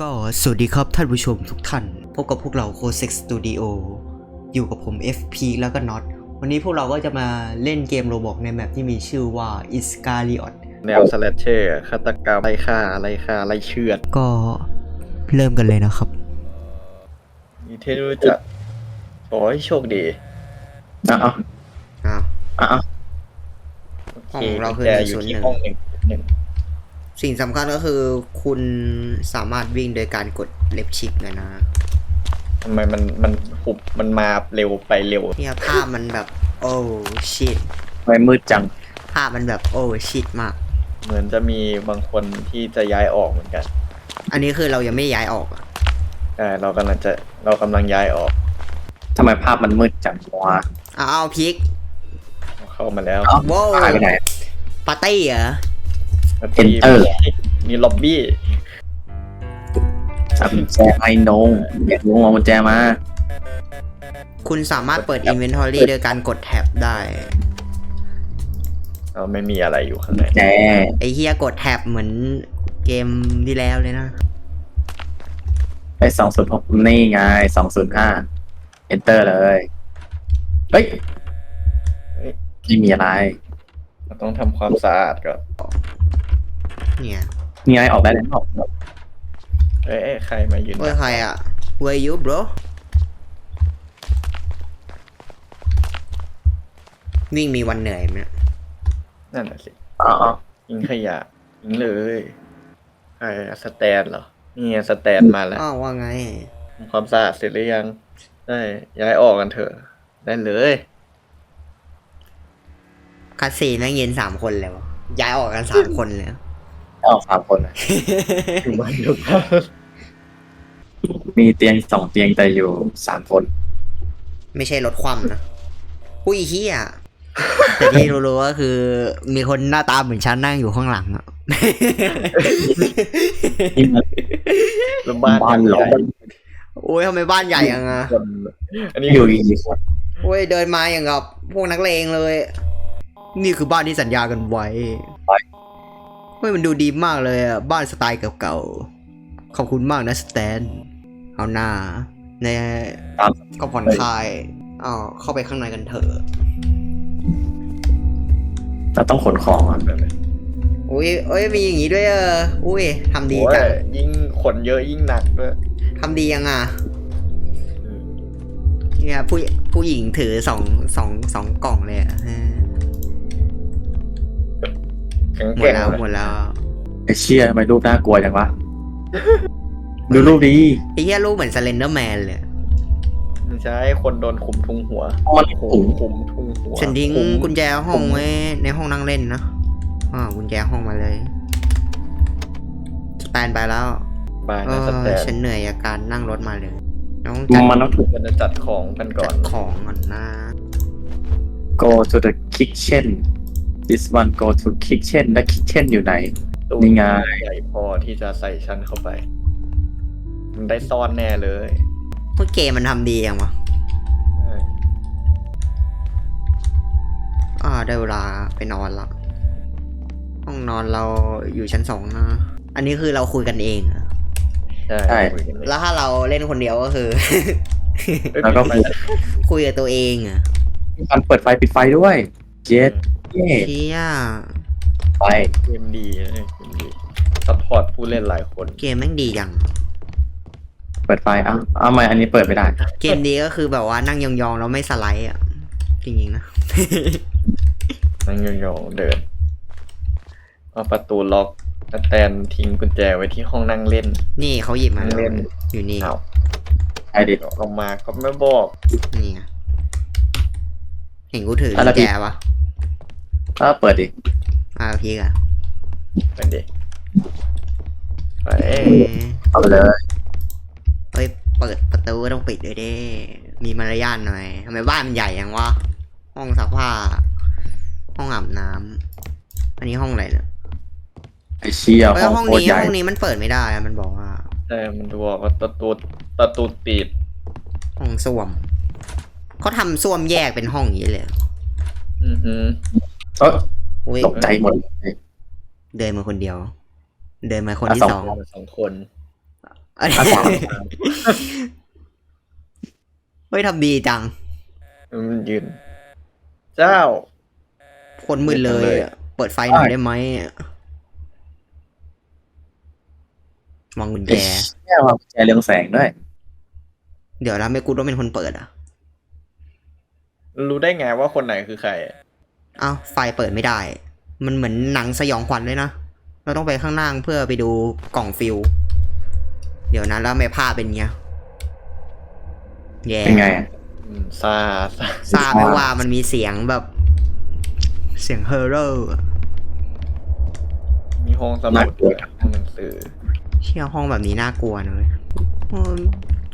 ก็สวัสดีครับท่านผู้ชมทุกท่าน พบกับพวกเราโคเซ็กสตูดิโออยู่กับผม FP แล้วก็น็อตวันนี้พวกเราก็จะมาเล่นเกมโรบอกในแมปที่มีชื่อว่า i s c a r i o t แนวสแลชเชอร์ฆาตกรรมไล่ฆ่าไล่ฆ่าไล่เชือด ก็เริ่มกันเลยนะครับมีเทรู้จักโอ้ยโชคดีอ้าวอ้าวอ้าวโอเคของเราคือกุญแจอยู่ที่101ห้องหนึ่งหนึ่ง สิ่งสำคัญก็คือคุณสามารถวิ่งโดยการกดเล็บชิปเลยนะทำไมมันมันหุบมันมาเร็วไปเร็วเนี่ยภาพมันแบบ โอ้ชิตทำไมมืดจัง ภาพมันแบบโอ้ชิตมาก เหมือนจะมีบางคนที่จะย้ายออกเหมือนกัน อันนี้คือเรายังไม่ย้ายออกอะใช่เรากำลังจะเรากำลังย้ายออกทำไมภาพมันมืดจังวะอ้าวพลิกเข้ามาแล้วเอ้าว้าวหายไปไหนปาร์ตี้เหรอ Enter มีล็อบบี้จับกุญแจไอ้นงอยากรู้เอากุญแจมา คุณสามารถเปิด Inventory โดยการกดแท็บได้เราไม่มีอะไรอยู่ข้างในแจไอ้เฮียกดแท็บเหมือนเกมที่แล้วเลยนะไอ้สองศูนย์หกนี่ไงสองศูนย์ห้า enter เลย เฮ้ยเอ้ยไม่มีอะไร เราต้องทำความสะอาดก่อน เนี่ยมีอะไรออกได้แล้วเอ้ยเอ้ยใครมายืนเว้ยใครอะ Where you bro วิ่งมีวันเหนื่อยไหมเนี่ยนั่นแหละสิอ๋อยิงขยะยิงเลยใครอะสแตนเหรอนี่ไงสแตนมาแล้วอ้าวว่าไงทำความสะอาดเสร็จหรือยัง ได้ย้ายออกกันเถอะ ได้เลยคาสีแม่งยืนสามคนเลยวะย้ายออกกันสามคนเลย ออกสามคนอะอยู่บ้านเดียวกันมีเตียงสองเตียงแต่อยู่สามคน ไม่ใช่รถคว่ำนะ อุ้ยเฮียแต่ที่รู้ๆก็คือ มีคนหน้าตาเหมือนฉันนั่งอยู่ข้างหลังอะนี่มัน แล้วบ้านบ้านหลอใหญ่นโอ้ยทำไมบ้านใหญ่ยังอะคนอันนี้อยู่กี่คนโอ้ยเดินมาอย่างกับพวกนักเลงเลย นี่คือบ้านที่สัญญากันไว้ เฮ้ยมันดูดีมากเลยอะบ้านสไตล์เก่าๆ ขอบคุณมากนะสแตน เอาหน้าในตามก็ผ่อนคลายเอาเข้าไปข้างในกันเถอะเราต้องขนของอะอุ้ยเอ้ย มีอย่างงี้ด้วยเอออุ้ยทำดีโอ้ยจังยิ่งขนเยอะยิ่งหนักด้วยทำดียังอะเนี่ยผู้ผู้หญิงถือสองสองสองกล่องเลยอะเออ แข็งหมแกดร่งแล้วหมดแล้วไอ้เชี่ยทำไมรูปน่ากลัวจังวะ ดูรูปดีไอ้เหี้ยรูปเหมือนสเลนเดอร์แมนเลย ไม่ใช่คนโดนขุมทุงหัวมันขุขุมมขุมทุงหัวฉันทิ้งขุมกุญแจห้องไว้ในห้องนั่งเล่นนะอ่ากุญแจห้องมาเลยสแตนไปแล้วบ้านเอนะอสแตนฉันเหนื่อยจากการนั่งรถมาเลยน้องจัดมันต้องถูกมันจะจัดของกันก่อจันดของก่อนนะ go to the kitchen this one go to kitchen และ kitchen อยู่ไหน ตู้นี่ไง ใหญ่พอที่จะใส่ชั้นเข้าไป มันได้ซ่อนแน่เลยเมื่อเกมมันทำดีอย่างวะใช่อ่าได้เวลาไปนอนละห้องนอนเราอยู่ชั้นสองนะ อันนี้คือเราคุยกันเองเหรอใช่ใช่ คุยกันเลยแล้วถ้าเราเล่นคนเดียวก็คือ เอ้ยแล้วก็ ปิดไฟคุยนะคุยกับตัวเองเหรอะมันเปิดไฟปิดไฟด้วย เจ็ด เย่เชี่ยไปเกมดีนะเกมดีซัพพอร์ตผู้เล่นหลายคนเกมแม่งดีจังเปิดไฟเอ้าเอ้าทำไมอันนี้เปิดไม่ได้ เกมดีก็คือแบบว่านั่งยองๆแล้วไม่สไลด์อะ จริงๆนะ นั่งยองๆเดินเอาประตูล็อกแล้วแตนทิ้งกุญแจไว้ที่ห้องนั่งเล่น นี่เขาหยิบมาเล่นอยู่นี่ เอาไอดิลงมาก็ไม่บอกนี่ไงเห็นกูถืออะแล้วกุญพี่แจปะ ก็เปิดดิ อ่าพี่อะเป็นดิไปเอ๊ะเอาไปเลยเอ้ยเปิดประตูต้องปิดด้วยเด้มีมารยาทหน่อยทำไมบ้านมันใหญ่ยังวะห้องซักผ้า ห้องอาบน้ำอันนี้ห้องอะไรเนี่ยไอเชี่ยเอ้ยห้องห้องโคตรนี้ใหญ่ห้องนี้มันเปิดไม่ได้อะมันบอกว่าใช่มันบอกว่าประตูประตูติดห้องส้วมเขาทำส้วมแยกเป็นห้องอย่างนี้เลย อือหือ เอ้ยอุ้ยตกใจหมดเลยเดินมาคนเดียว เดินมาคนอะที่สสอองงสองคนอันนี้อะขวาเฮ้ยทำดีจัง มันยืน เจ้า คนมืดเลยเลยอะเปิดไฟหน่อยได้ไหมมองกุญแจเนี่ยว่ากุญแจเรืองแสงด้วย เดี๋ยวแล้วไม่กูต้องเป็นคนเปิดอะ รู้ได้ไงว่าคนไหนคือใคร อ้าวไฟเปิดไม่ได้ มันเหมือนหนังสยองขวัญเลยนะ เราต้องไปข้างล่างเพื่อไปดูกล่องฟิลเดี๋ยวนะแล้วไม่ภาพเป็นเงี้ยแย่เป็นไงอะอืมซาซาทราบไหมว่ามันมีเสียงแบบ เสียงเฮอร์เรอร์มีห้องสมุดด้วยห้องหนังสือเชี่ยห้องแบบนี้น่ากลัวนะเลย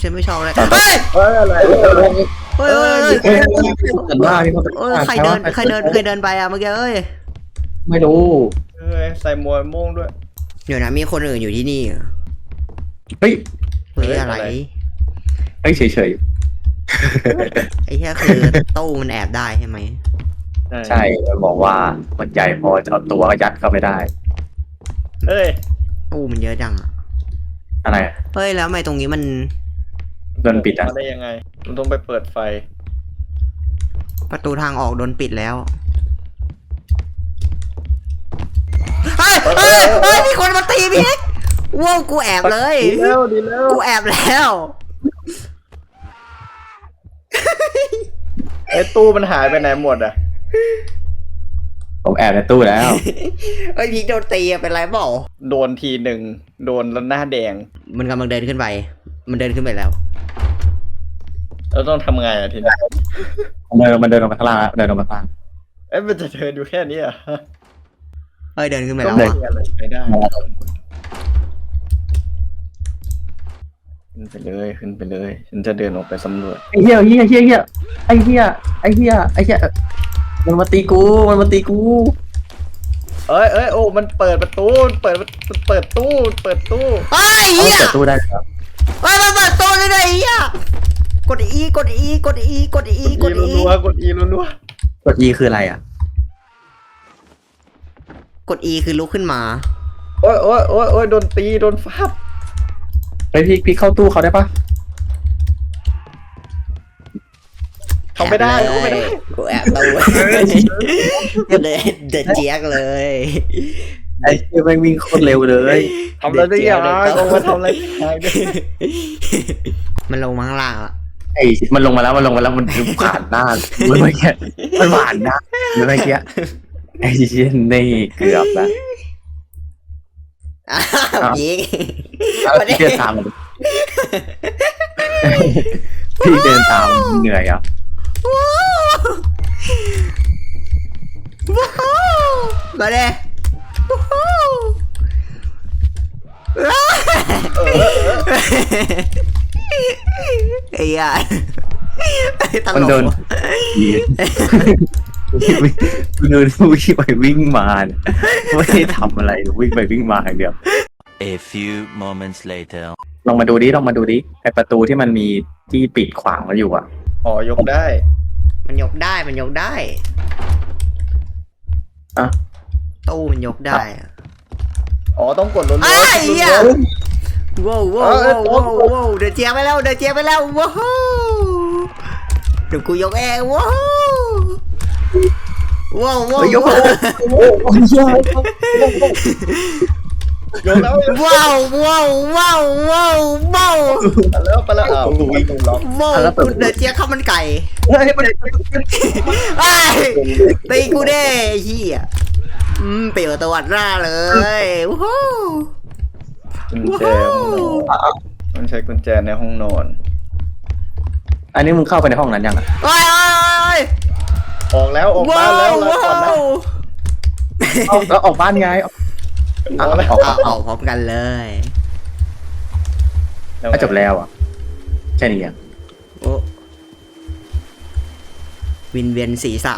ฉันไม่ชอบเลยเฮ้ยเฮ้ยอะไรเฮ้ยเฮ้ยเฮ้ยเอ้ยแต่ว่าที่เขาเอ้ยใครเดินใครเดินใครเดินไปอะเมื่อกี้เอ้ยไม่รู้เฮ้ยใส่หมวกโม่งด้วย เดี๋ยวนะมีคนอื่นอยู่ที่นี่เหรอเฮ้ยเฮ้ยเฮ้ยอะไรอะไรเฮ้ยเฉยไอ้แค่คือตู้มันแอบได้ใช่ไหมๆใช่มันบอกว่ามันใหญ่พอจะเอาตัวยัดเข้าไปได้เฮ้ยตู้มันเยอะจังอะอะไรอะเฮ้ยแล้วทำไมตรงนี้มัน โดนปิดอะ มาได้ยังไง มันต้องไปเปิดไฟ ประตูทางออกโดนปิดแล้วเฮ้ยเฮ้ยเฮ้ยมีคนมาตีพี่เอ็กซ์ว้าวกูแอบเลย ดีแล้วดีแล้วกูแอบแล้ว ไอ้ตู้มันหายไปไหนหมดอะ ผมแอบในตู้แล้ว เฮ้ยพีกโดนตีอะเป็นไรเปล่า โดนทีหนึ่ง โดนแล้วหน้าแดง มันกำลังเดินขึ้นไป มันเดินขึ้นไปแล้ว แล้วต้องทำไงอะทีนี้มันเดินมันเดินลงมาข้างล่างแล้วเดินลงมาข้างล่างเอ้ยมันจะเดินอยู่แค่นี้อะเฮ้ยเดินขึ้นไปก็แล้วไม่อะมีอะไรไปได้ขึ้นไปเลยขึ้นไปเลย ฉันจะเดินออกไปสำรวจไอ้เหี้ยเหี้ยเหี้ยเหี้ยไอ้เหี้ยไอ้เหี้ยไอ้เหี้ยมันมาตีกูมันมาตีกูเอ้ยเอ้ยโอ้มันเปิดประตูเปิดเปิดตู้เปิดตู้ เฮ้ยเอาเฮียเปิดตู้ได้ครับเฮ้ยมันเปิดตัวเลยนะไอ้เฮีย กดอีกดอีกดอีกดอีกกดดอีอีรัวๆกดอีรัวกด E คืออะไรอะ กดอีคือลุกขึ้นมา ๆโอ้ยโอ้ยโอ้ยโอ้ยโดนตีโดนฟาบไปพี่พี่เข้าตู้เขาได้ปะ เขาไม่ได้เขาไม่ได้ กูแอบตู้เลยเด็ดเจี๊ยกเลย ไอ้เหี้ยแม่งวิ่งโคตรเร็วเลย ทำอะไรได้ยังลงมาทำอะไรได้ยังมันลงมาข้างล่างอะ ไอ้มันลงมาแล้วมันลงมาแล้วมันผ่านหน้าเมื่อกี้มันผ่านหน้าเมื่อกี้ไอ้เชี่ยนี่เกือบแล้วอ้าวยิงแล้วพี่เดินตามมันพี่เดินตามเหนื่อยอะว้าวมาเลยว้าว ไอ้ยาตลมันกเดินว่ะยืนเดินวิ่งไปวิ่งมาเนี่ยไม่ได้ทำอะไรวิ่งไปวิ่งมาอย่างเดียว A few moments later. ลองมาดูดิลองมาดูดิไอประตูที่มันมีที่ปิดขวางมาอยู่อะ อ๋อยกได้ มันยกได้มันยกได้อะตู้มันยกได้อะอ๋อต้องกดรัวๆไอ้เหี้ยรัวว้า วว้าวเออว้าวเออว้าวว้าวเดินเจียไปแล้วเดินเจียไปแล้วว้าวเดี๋ยวกูยกเองว้าวว้าวว้าวเฮ้ยยกว้าวโอ้ยเหี้ยๆยกแล้วว้าวว้าวว้าวว้าวว้าวไปแล้วไปแล้วอ้าวประตูล็อกว้าวกูเดินเจียข้าวมันไก่เฮ้ยไม่ได้ไอ้ยตีกูเด้ไอ้เฮียอืมเปลี่ยนตัวหน้าเลยว้าว กุญแจห้องนอนมันใช้กุญแจในห้องนอน อันนี้มึงเข้าไปในห้องนั้นยังอะโอ้ยโอ้ยออกแล้วออกโอ้บ้านยแล้วลาว้าก่อนนะวเอาแล้วออกบ้านไงออกออกแล้วออกเอาเอาพร้อมกันเลยก็จบแล้วอะแค่นี้อะโอ้วินเวียนศีรษะ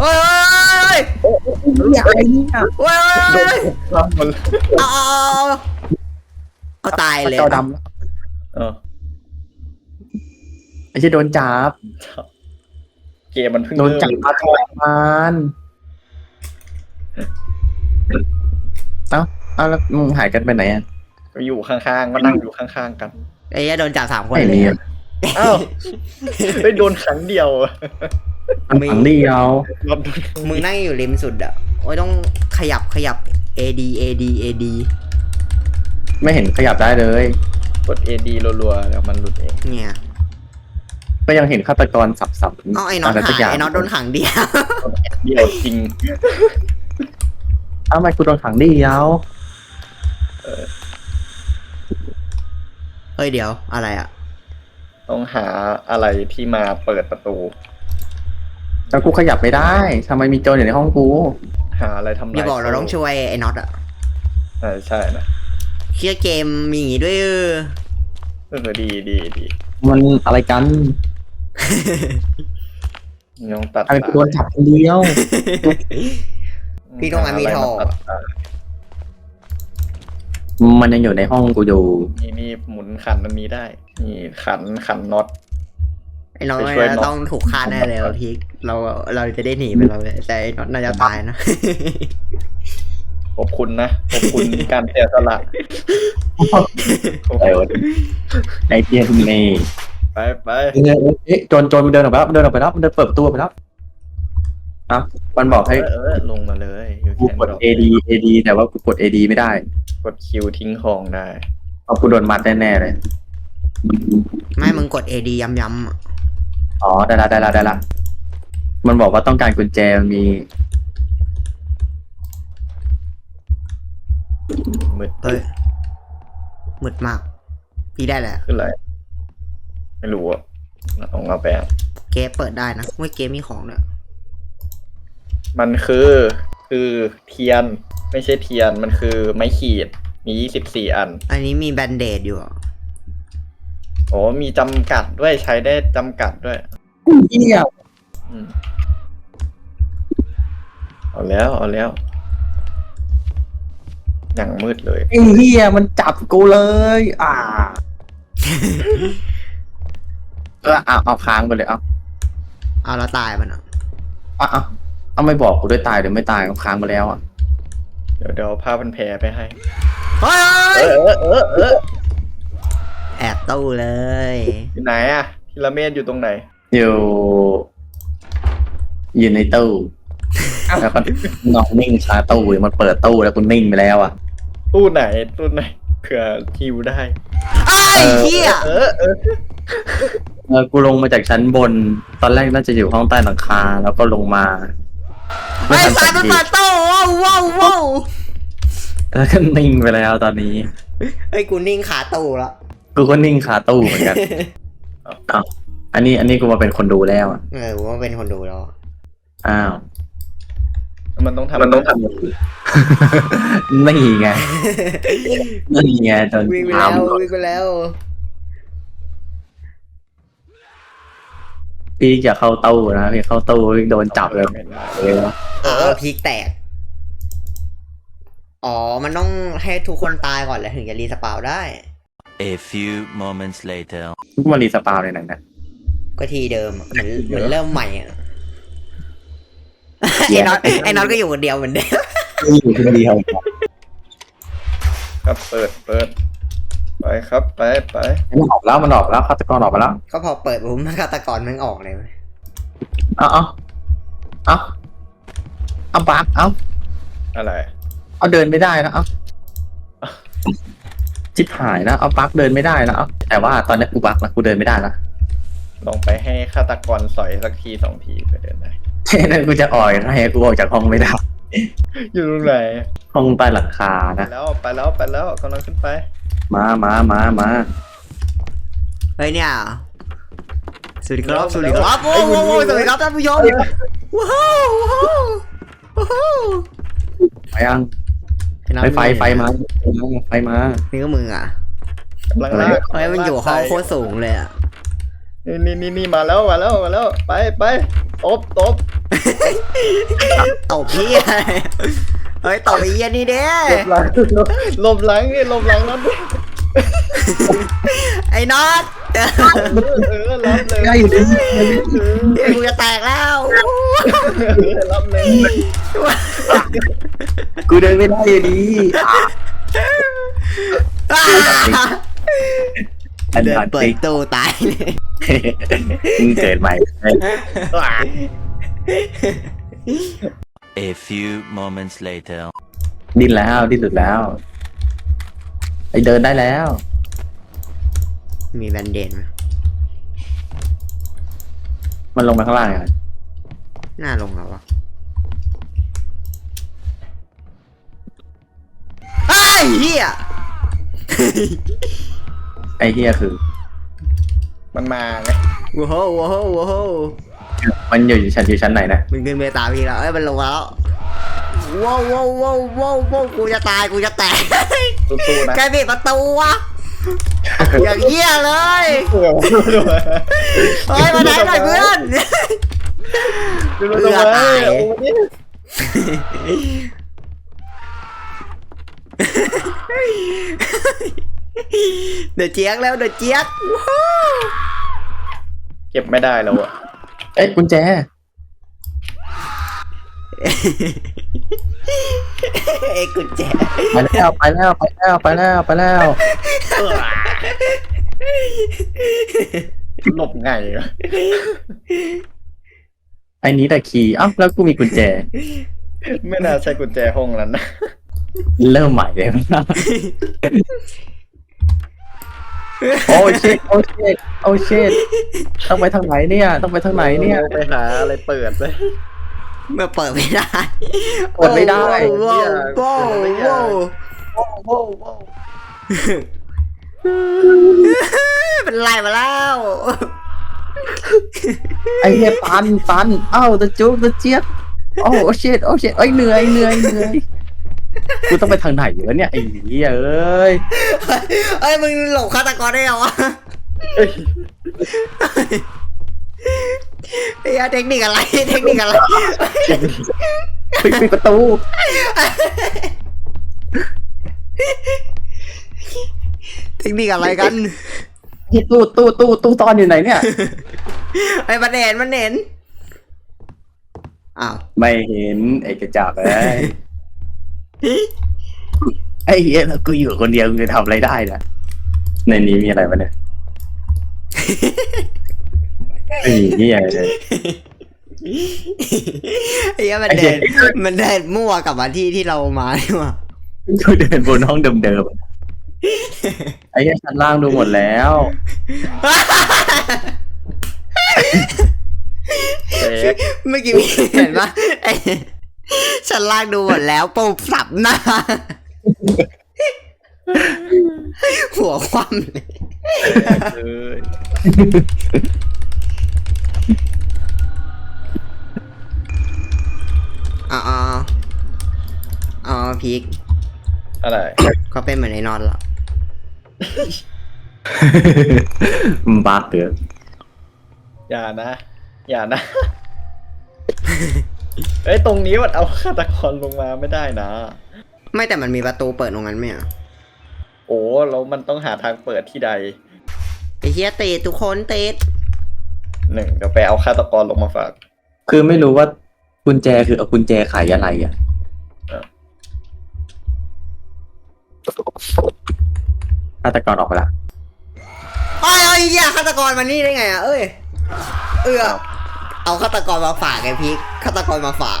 โอ้ยอย่าอะไรเนี่ยโอ้ยโอ้ยโอ้ยรับหมดเลยเอาเอาตายเลยจอดเออำไอ้เชี่ยโดนจับ เกมมันเพิ่งโดนจับมาทรมานเอ้าเอาแล้วมึงหายกันไปไหนอะก็อยู่ข้างๆก็นั่งอยู่ข้างๆกันไอ้เหี้ยโดนจับสามคนไม่เลมียอ้าวไปโดนครั้งเดียว อะมันฝังเดียวรอบโดนมึงนั่งอยู่ริมสุดอะโอ้ยต้องขยับขยับ AD AD AD ไม่เห็นขยับได้เลย กด AD รัวๆแล้วมันหลุดเองเนี่ยก็ยังเห็นฆาตกรสับสับเอาไอ้น็อตะรหาสักยย่างไอ้น็อตโดนขังเดียว เดียวจริงเอ้าทำไมกูโดนขังเดียวเฮ้ยเดี๋ยวอะไรอะ ต้องหาอะไรที่มาเปิดประตู แล้วกูขยับไม่ได้ทำไมมีโจรอยู่ในห้องกูหาอะไรทำลายอย่าบอกเราต้องช่วยไอ้น็อตอะใช่ใช่นะเคียเกมมีอย่างงี้ด้วยเออ เออดีดีดีมันอะไรกันยังตัดทำไมกูโดนจับคนเดียวพี่ต้องการมีทอง หาะไรมาตัดตามันยังอยู่ในห้องกูอยู่นี่นี่หมุนขันอันนี้ได้ นี่ขันขันน็อต ไอ้น็อตไปช่วยน็อตต้องถูกฆ่าแน่เลยว่ะพีคเราเราจะได้หนีไปเราเลยแต่ไอ้น็อตน่าจะตายนะ ขอบคุณนะ ขอบคุณการเสียสละไอ้วะไอ้เทียนนี่ไปไปเอ๊ะเอ๊ะโจรโจรมันเดินออกไปแล้วมันเดินออกไปแล้วมันเดินเปิดประตูออกไปแล้วอะมันบอกเอให้อเออลงมาเลยอยู่กูแค่กด AD AD แต่ว่ากูกด AD ไม่ได้กดคิวทิ้งของได้เพราะกูโดนมัดแน่ๆเลย ไม่มึงกด AD ย้ำๆอะ อ๋อได้ละได้ละได้ละมันบอกว่าต้องการกุญแจมี มืดเฮ้ยมืดมาก พี่ได้แหละขึ้นอะไรไม่รู้อะต้องเอาไปอะเกมเปิดได้นะไม่เกมมีของเนี่ยมันคือคือเทียน ไม่ใช่เทียนมันคือไม้ขีด มียี่สิบสี่อัน อันนี้มีแบนเดดอยู่อะ โอ้มีจำกัดด้วยใช้ได้จำกัดด้วยเหี้ยอืมเอาแล้วเอาแล้วอย่างมืดเลย ไอ้เหี้ยมันจับกูเลย อ่า เออเอาเอาค้างไปเลยเอาเอาแล้วตายมันอะเอาเอาเอาไม่บอกกูด้วยตายหรือไม่ตายเอาค้างไปแล้วอะเดี๋ยวเดี๋ยวผ้าพันแผลไปให้ เฮ้เอยอเออเออเออ แอบตู้เลย อยู่ไหนอะพิราเมดอยู่ตรงไหน อยู่อยู่ในตู้แล้วก็นอนนิ่งคาตู้อยู่มันเปิดตู้แล้วกูนิ่งไปแล้วอะ ตู้ไหนตู้ไหนเผื่อคิวได้ ไอ้เหี้ยเออเออเออกูลงมาจากชั้นบน ตอนแรกน่าจะอยู่ห้องใต้หลังคาแล้วก็ลงมาไอ้ทันสายมันสังเกเปิตดตู้ว้าวว้าวว้าวแล้วก็นิ่งไปแล้วตอนนี้เฮ้ยกูนิ่งขาตู้ละ กูก็นิ่งคาตู้เหมือนกันอ้าวอันนี้อันนี้กูมาเป็นคนดูแล้วอะเออผมว่าเป็นคนดูแล้วอ้าว มันต้องทำมันต้องทำนี่ไงนี่ไงจนวิ่งไปทแล้ววิ่งไปแล้วำพี่จะเข้าตู้นะพี่เข้าตู้โดนจับเลยไม่ได้เลยนะเออพีกแตก อ๋อ มันต้องให้ทุกคนตายก่อนแล้วถึงจะรีสปาวได้ A few moments later. กูมารีสปาวในไหนนะ ก็ทีเดิมอะเหมือนเหมือนเริ่มใหม่อะไอ้น็อตไอ้น็อตก็อยู่คนเดียวเหมือนเดิมอยู่คนเดียวครับเปิดเปิด ไปครับไปไปมันออกแล้วมันออกแล้วฆาตกรออกมาแล้วก็พอเปิดผมฆาตกรมันออกเลยเว้ยเอาเอาเอาเอาปากเอาอะไร เอาเดินไม่ได้แล้วเอา ชิบหายนะเอาปลั๊กเดินไม่ได้แล้วเอาแต่ว่าตอนนี้กูบักนะกูเดินไม่ได้แล้วลองไปให้ฆาตกรสอยสักทีสองทีไปเดินได้แค่นั้นกูจะอ่อยให้กูออกจากห้องไม่ได้ อยู่ตรงไหนห้องใต้หลังคาไปนะแล้วไปแล้วไปแล้วกำลังขึ้นไป มามามามาเฮ้ยเนี่ยสวัสดีครับสวัสดีครับโอ้โหสวัสดีครับท่านผู้ชมว้าวว้าวว้าวไปยัง อ้น็อตไฟไฟไฟมาไฟมานี่ก็มึงอะกำลังลากเฮ้ยมันอยู่ห้องโคตรสูงเลยอะนี่นี่นี่นี่มาแล้วมาแล้วมาแล้ว ไปไปตบตบตบพี่อะไรเฮ้ยตบไอ้เหี้ยนี่เด้หลบหลังหลบหลังนี่หลบหลังนั่นด้วย ไอ้น็อตเออรับเลยได้อยู่ดิเดี๋ยวกูจะแตกแล้วรับเลยกูเดินไม่ได้อยู่ดีอันเดินเปิดติ๊กตู้ตายเลยมึงเกิดใหม่ A few moments later. ดิ้นแล้วดิ้นหลุดแล้ว ไอเดินได้แล้ว มีแบนเดนไหมมันลงไปข้างล่างอะหน้าลงแล้ววะไอ้ยเหี้ย ไอเฮียคือ มันมาไงว้าวว้าวว้าวมันอยู่ชั้นอยู่ชั้นไหนนะ มันขึ้นไปตามพี่แล้วเอ้ยมันลงมาแล้ว ว้าวว้าวว้าวว้าวว้าวกูจะตายกูจะแตกสู้ๆนะใครปิดประตูวะอย่างเหี้ยเลยเผื่อผมรู้ด้วยเฮ้ยมาไหนหน่อยเพื่อนดูดูทำไมเบื่อตายโอ้นี่เดือดเจี๊ยกแล้วเดือดเจี๊ยกว้าวเก็บไม่ได้แล้วอะเอ้ยกุญแจ เอ้ยกุญแจไปแล้วไปแล้วไปแล้วไปแล้วไปแล้วหลบไงอะไอ้นี้แต่คีย์อ้าวแล้วกูมีกุญแจ ไม่น่าใช่กุญแจห้องนั้นนะเริ่มใหม่เลยโอ้เชิดโอ้เชิดโอ้เชิดต้องไปทางไหนเนี่ย ต้องไปทางไหนเนี่ย ไปหาอะไรเปิดเลย เมื่อเปิดไม่ได้เปิดไม่ได้ว้าวว้าวว้าวโอ้โหโอ้เป็นไรมาแล้วไอ้เหี้ยตันตันเอ้าตะจุ๊บตะเจี๊ยบโอ้เชิดโอ้เชิดเอ้ยเหนื่อยเหนื่อยเหนื่อยกูต้องไปทางไหนวะเนี่ยไอ้เหี้ยเอ้ยเอ้ยมึงหลบฆาตกรได้เหรอวะ เอ้ยไอ้เหี้ยเทคนิคอะไร เทคนิคอะไร ปิดปิดประตูเทคนิคอะไรกันเฮ้ยตู้ตู้ตู้ตู้ตอนอยู่ไหนเนี่ย ไอ้มันเห็นมันเห็นอ้าวไม่เห็นไอ้กระจอกเลยไอ้เหี้ยแล้วกูอยู่คนเดียวกูจะทำอะไรได้นะในนี้มีอะไรวะเนี่ย ไม่มีเหี้ยเลย ไอ้เหี้ยมันไอ้เหี้เดิย นมันเดินมั่วกลับมาที่ที่เรามานี่หว่ากูเดินบนห้องเดิมๆ ไอ้เหี้ยชั้นล่างดูหมดแล้วเอ๊ะเมื่อกี้มีเห็นปะไอ้ฉันลากดูหมดแล้วปุ๊บสับหน้า หัวคว่ำเลยเอ้ย อ๋ออ๋ออ๋อพีกอะไร เขาเป็นเหมือนไอ้นอนละบ้าเตือนอย่านะ อย่านะ เอ้ย ตรงนี้มันเอาฆาตกรลงมาไม่ได้นะ ไม่แต่มันมีประตูเปิดตรงนั้นไหมอะโอ้แล้วมันต้องหาทางเปิดที่ใดไอ้เฮียเตะทุกคนเตะหนึ่งเดี๋ยวไปเอาฆาตกรลงมาฝาก คือไม่รู้ว่า กุญแจคือเอากุญแจไขอะไรอะเออฆาตกรออกไปละไอ้ไอ้เฮียฆาตกรมานี่ได้ไงอะเอ้ย เออเอาฆาตกรมาฝากไอ้พีกฆาตกรมาฝาก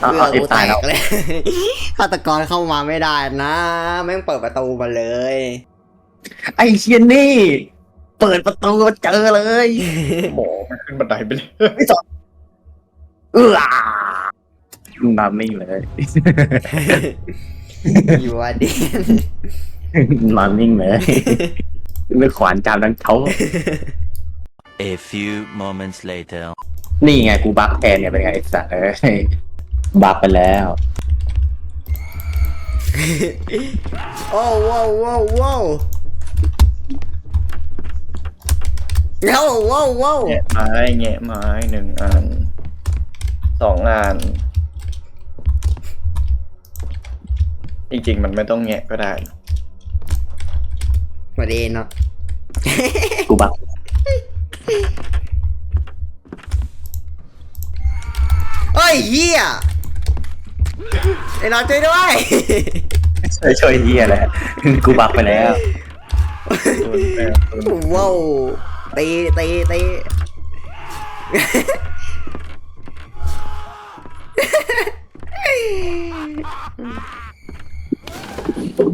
เอาเบื่เอาอเอฟกูแตตายแล้วกเลยฆาตกรเข้ามาไม่ได้นะแม่งเปิดประตูมาเลย ไอ้เชียนนี่ เปิดประตูเจอเลยหมอมันขึ้นบันไดไปเลยไม่จอดเออน้ำนิ่งเลยอยู่อะดิน้ำนิ่งเลยเลือกขวานจามดังเขา A few moments later. นี่ไงกูบักแทนเนี่ยเป็นไงไอ้สัตว์เอ้ยบักไปแล้วโอ้ว้าวว้าว ว้าวเอ้าว้าวว้าวแงะไม้แงะไม้หนึ่งอันสองอัน จริงๆ มันไม่ต้องแงะก็ได้ มาดีเนาะกูบักเอ้ยเหี้ยไอ้นอนช่วยด้วยช่วยช่วยเฮียแหละกูบักไปแล้วศูนย์แปดศูนย์ว้าว ตีตีตี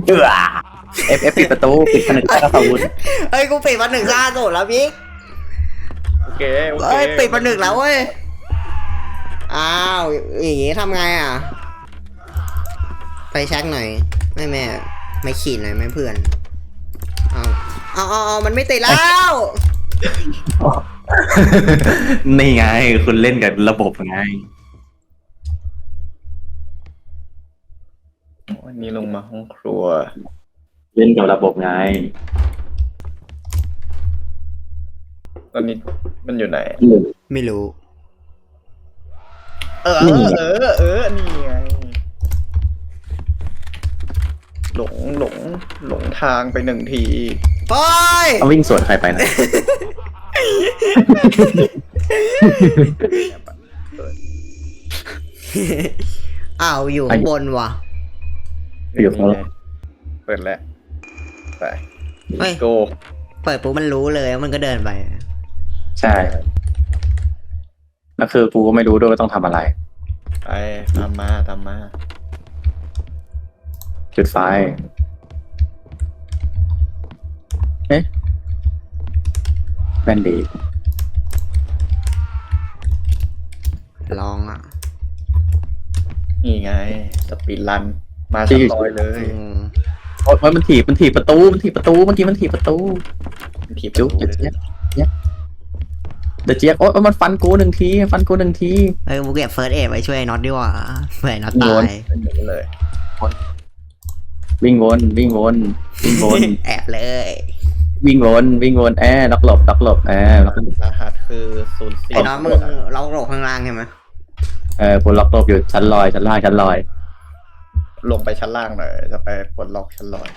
เดือเอฟเอฟปิดประตูปิดผนึกใต้กระสุนเฮ้ยกูปิดมาหนึ่งซ่าสุดแล้วพี่โอเคโอเคเฮ้ยปิดมาหนึ่งแล้วเว้ยอ้าวอย่างงี้ทำไงอะ ไปเช็คหน่อยไม่แม่ไม่ขีดหน่อยไหม่เพื่อนเอาเอาเอาเอามันไม่ติดแล้ว นี่ไง คุณเล่นกับระบบไง วันนี้ลงมาห้องครัว เล่นกับระบบไง ตอนนี้มันอยู่ไหน ไม่รู้ เออ นี่ไง เออ เออ นี่ไง หลง หลง หลงทางไปหนึ่งที ไปเอาวิ่งสวนใครไปนะ อ้าวอยู่ข้างบนว่ะ อยู่ข้างล่างเปิดแล้ว ไปเฮ้ย โกเปิดปุ๊บมันรู้เลยมันก็เดินไป ใช่แล้วคือกูก็ไม่รู้ด้วยว่าต้องทำอะไร ไปตามมาตามมา จุดไฟ เอ๊ะแบนดีลองอะนี่ไง สปีดรัน มาสลอยเลยอืมโอ้ยมันถีบมันถีบประตูมันถีบประตูเมื่อกี้มันถีบประตูถีบจุ๊บประเดี๋ยวตูเจี๊ยบเจี๊ยบเดี๋ยวเจี๊ยบโอ๊ยโอ๊ยมันฟันกูหนึ่งทีฟันกูหนึ่งที เฮ้ยกูเก็บเฟิร์สเอไปช่วยน็อตดีกว่าเผื่อน็อตโดตานยเป็นอย่างนี้เลย วิ่งวนวิ่งวนวิ่งวน แอบเลย วิ่งวนวิ่งวนแอร์ล็อกหลบล็อกหลบแอร์ล็อกหลบรหัสคือศูนย์สี่ไอ้น็อตมึงล็อกโลกข้างล่างใช่ไหมเออกูล็อกหลบอยู่ชั้นลอยชั้นล่างชั้นลอยลงไปชั้นล่างหน่อยจะไปปลดล็อกชั้นลอย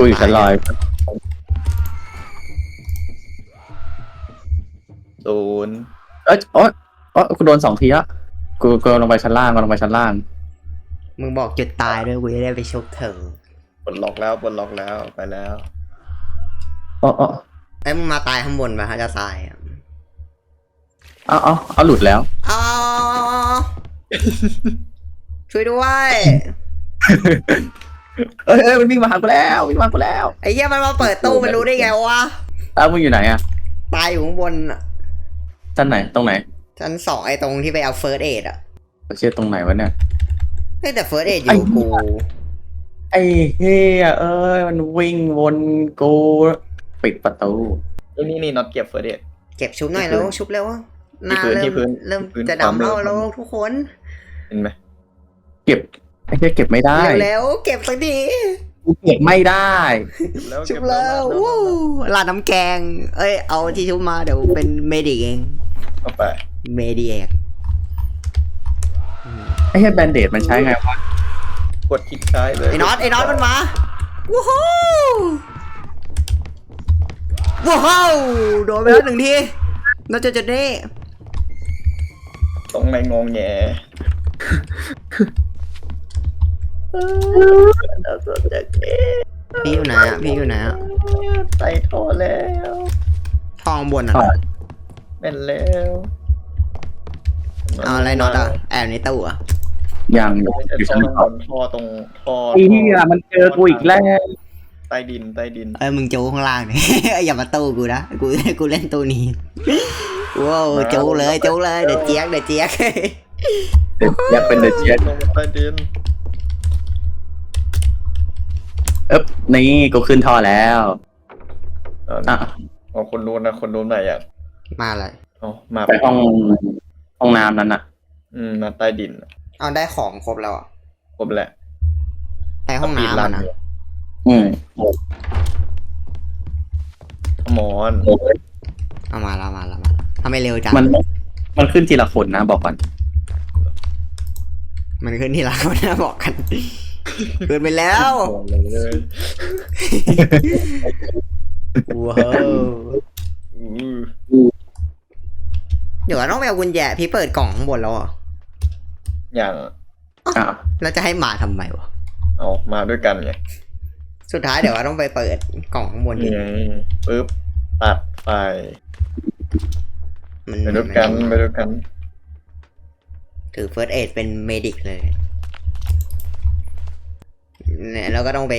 กูอยู่ชั้นลอยศูนย์เอ้ยโอ๊ยโอ๊ยกูโดนสองทีละกูกูลงไปชั้นล่างกูลงไปชั้นล่าง มึงบอกจุดตายด้วยกูจะได้ไปชุบเธอปลดล็อกแล้วปลดล็อกแล้วไปแล้ว อ๋ออ๋อไอ้ยมึงมาตายข้างบนไปฮะจะตายอะเอาเอาเอาหลุดแล้ว เอาช่วยด้วย เอ้ยเอ้ยมันวิ่งมาหากูแล้ววิ่งมาหากูแล้วไอ้เหี้ยมันมาเปิดตู้มันรู้ได้ไงวะ อ้าวมึงอยู่ไหนอะตายอยู่ข้างบนอะชั้นไหนตรงไหนชั้นสองไอ้ตรงที่ไปเอาเฟิร์สเอดอะเชื่อตรงไหนวะเนี่ย เฮ้ยแต่เฟิร์สเอดอไอ้ยู่เหี้กูยไอ้เฮียเอ้ยมันวิ่งวนกู ปิดประตู นี่นี่นี่น็อตเก็บเฟอร์เดต เก็บชุบหน่อยแล้วชุบแล้วหน้าที่พื้นเริ่มที่พื้นเริ่มพื้นจะความดำแล้วเร็วแล้วทุกคนเห็นไหมเก็บไอ้เฮียเก็บไม่ได้เร็วๆเก็บสักทีกูเก็บไม่ได้แล้วชุบเก็แล้วมาวู้ลาดน้ำแกง เอ้ยเอาที่ชุบมาเดี๋ยวเป็นเมดิกเองเอาไปเมดิเอกไอ้เฮียแบนเดดมันใช้ไงวะกดคลิกซ้ายเลยไอ้น็อตไอ้น็อตมันมาวู้ฮู้ ว้าวโดนไปแล้วหนึ่งทีน่าจะจะได้ต้องไม่งงแงพี่อยู่ไหนอะพี่อยู่ไหนอะใส่ท่อแล้วทองบนอะเป็นแล้วเอาอะไรน็อตอะแอบในตู้อะยังอยู่ไม่ใช่อยู่ท่ชั้อนสองท่อตรงท่อไอ้เฮียมันเจอกูอีกแล้ว ใต้ดินใต้ดินเอ้ยมึงจูข้างล่างเนี่ย อย่ามาตู้กูนะกูกูเล่นตู้นี้ว้าวจูเลยจูเลยเดี๋ยวเจี๊ยกเดี๋ยวเจี๊ยกเดี๋ยวอยากเป็นเดอะเจ็ตลงมาใต้ดินเอ๊บนี่กูขึ้นท่อแล้วอะอะเอาคนนู้นนะคนนู้นไหนอะมาเลยเอามาไปห้องห้องน้ำนั้นอะ อืมมาใต้ดินเอาได้ของครบแล้วอะครบแหละในห้องน้ำอะนะ อืมห มอนเอามาแล้วมาแล้วมาทำไมเร็วจังมัน มันขึ้นทีละคนนะบอกก่อน มันขึ้นที่ร้านมันนะบอกกันขึ้นไปแล้วหมอนเลยว้าวอู้เดี๋ยวต้องไปเอากุญแจพี่เปิดกล่องข้างบนแล้วอะอย่างอ้าวแล้วจะให้มาทำไมวะเอามาด้วยกันไง สุดท้ายเดี๋ยวว่าต้องไปเปิดกล่องข้างบนนี่อีกไงปึ๊บตัดไฟมันไปด้วยกันไปด้วยกัน ถือเฟิร์สเอดเป็นเมดิกเลยเนี่ยเราก็ต้องไป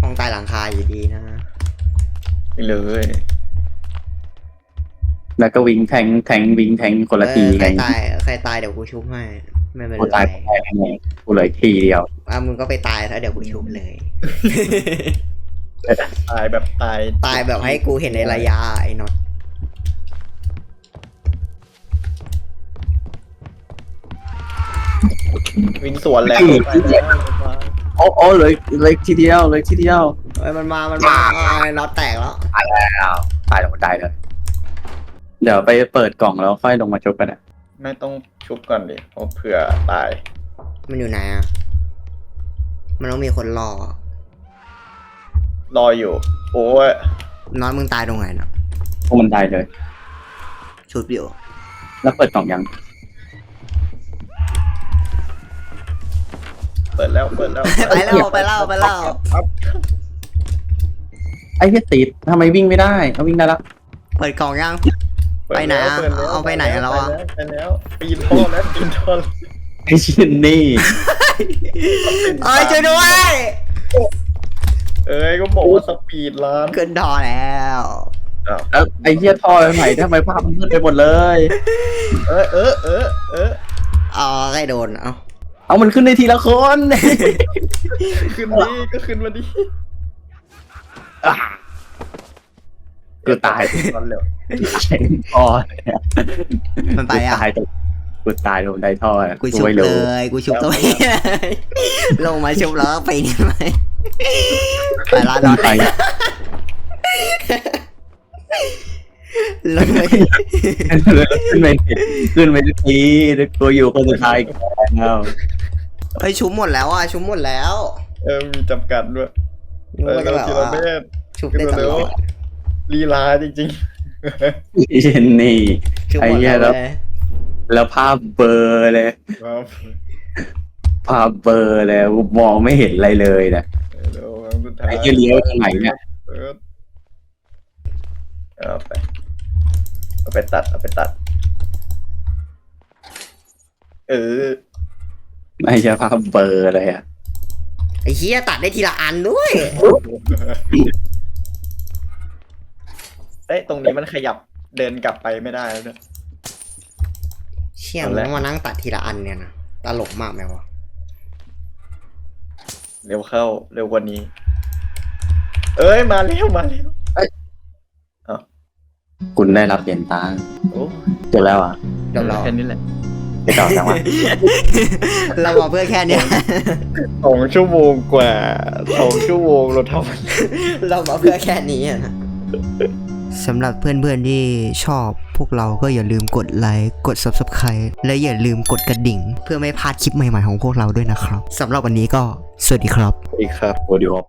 ห้องใต้หลังคาอยู่ดีนะไปเลยแล้วก็วิ่งแทงแทงวิ่งแทงคนละทีเออใคไงรตายใครตายเดี๋ยวกูชุบให้ ไม่เป็นกูไรตายแพ้ไงกูเลยทีเดียว อะมึงก็ไปตายแล้วเดี๋ยวกูชุบเลย ตายแบบตายตายแบบให้กูเห็นในระยะไอ้น็อตวิ่งสวนแล้วไปแล้วโอ้โอ้เลยเลยทีเดียวเลยทีเดียวเอ้ยมันมา มันมาไอ้น็อตแตกแล้ว ตายแล้วตายลงบันไดเลย เดี๋ยวไปเปิดกล่องแล้วค่อยลงมาชกกันอะ ไม่ต้องชุบก่อนดิเพราะเผื่อตาย มันอยู่ไหนอะ มันต้องมีคนรอ รออยู่ โอ้ยน็อตมึงตายตรงไหนนะพวกมันได้เลย ชุบอยู่แล้วเปิดกล่องยัง เปิดแล้วเปิดแล้วไปแล้วไปแล้วไปแล้วครับไอ้เหี้ยติดทำไมวิ่งไม่ได้เอาวิ่งได้แล้วเปิดกล่องยังเปิด ไปไหนแล้วอะปิดแล้วเอาไปไหนอะเราอะ ไปแล้วปีนท่อแล้วปีนท่อแล้วไอ้ชินนี่เอ้ยช่วยด้วย เอ้ยก็บอกว่าสปีดร้านขึ้นดอแล้วอ้าวแล้วไอ้เหี้ยท่อไหนทำไมภาพมันมืดไปหมดเลย เออเออเออเอออ๋อใครโดน เอ้าเอามันขึ้นในทีละคน ขึ้นดิก็ขึ้นมาดิอะ กูตายร้อนเร็วตายท่อเนี่ยมันไปกูอะตายตรงกูตายลงได้ท่ออะกูชุบไม่เลรู้ยกูชุบตัวเองลงมาชุบแล้วก็ไปนี่ไหมไปละน็อตไปลงไปขึ้นไปขึ้นไปทุกทีกูอยู่คนสุดท้ายแล้วเฮ้ยชุบหมดแล้วอะชุบหมดแล้ว เออมีจำกัดด้วยนึกเออว่าจะเราแบบทีว่าละเมตรชุบได้ตลอด ลีลาจริงเจนนี่ชุบหมดไอ้เหี้ยแล้แล้ว วเว้ยแล้วภาพเบลอร์เลย ๆครับภาพเบลอร์เลยมองไม่เห็นอะไรเลยนะเดี๋ยวครั้งสุดท้ายไอ้เหี้ยเลี้ยวทางไหนเนี่ยเออเอาไปเอาไปตัดเอาไปตัด เออไม่ใช่ภาพเบลอร์เลยอะไอ้เฮียตัดได้ทีละอันด้วย เอ้ยตรงนี้มันขยับเดินกลับไปไม่ได้แล้วเนี่ย เชี่ยเอามึละงมานั่งตัดทีละอันเนี่ยนะตลกมากไหมวะเร็วเข้าเร็วกว่านี้ เอ้ยมาเร็วมาเร็วคุณได้รับเหรียญตังค์โอ้เจอแล้วอะเดี๋ยวรอแค่นี้แหละไปต่อจังหวะเราบอกเพื่อแค่เนี้ย สองชั่วโมงกว่าสองชั่วโมงเราทำ เรามาเพื่อแค่นี้อะนะ สำหรับเพื่อนๆที่ชอบพวกเราก็อย่าลืมกดไลค์กด Subscribe และอย่าลืมกดกระดิ่ง เพื่อไม่พลาดคลิปใหม่ๆของพวกเราด้วยนะครับสำหรับวันนี้ก็สวัสดีครับสวัสดีครับโอดิโอ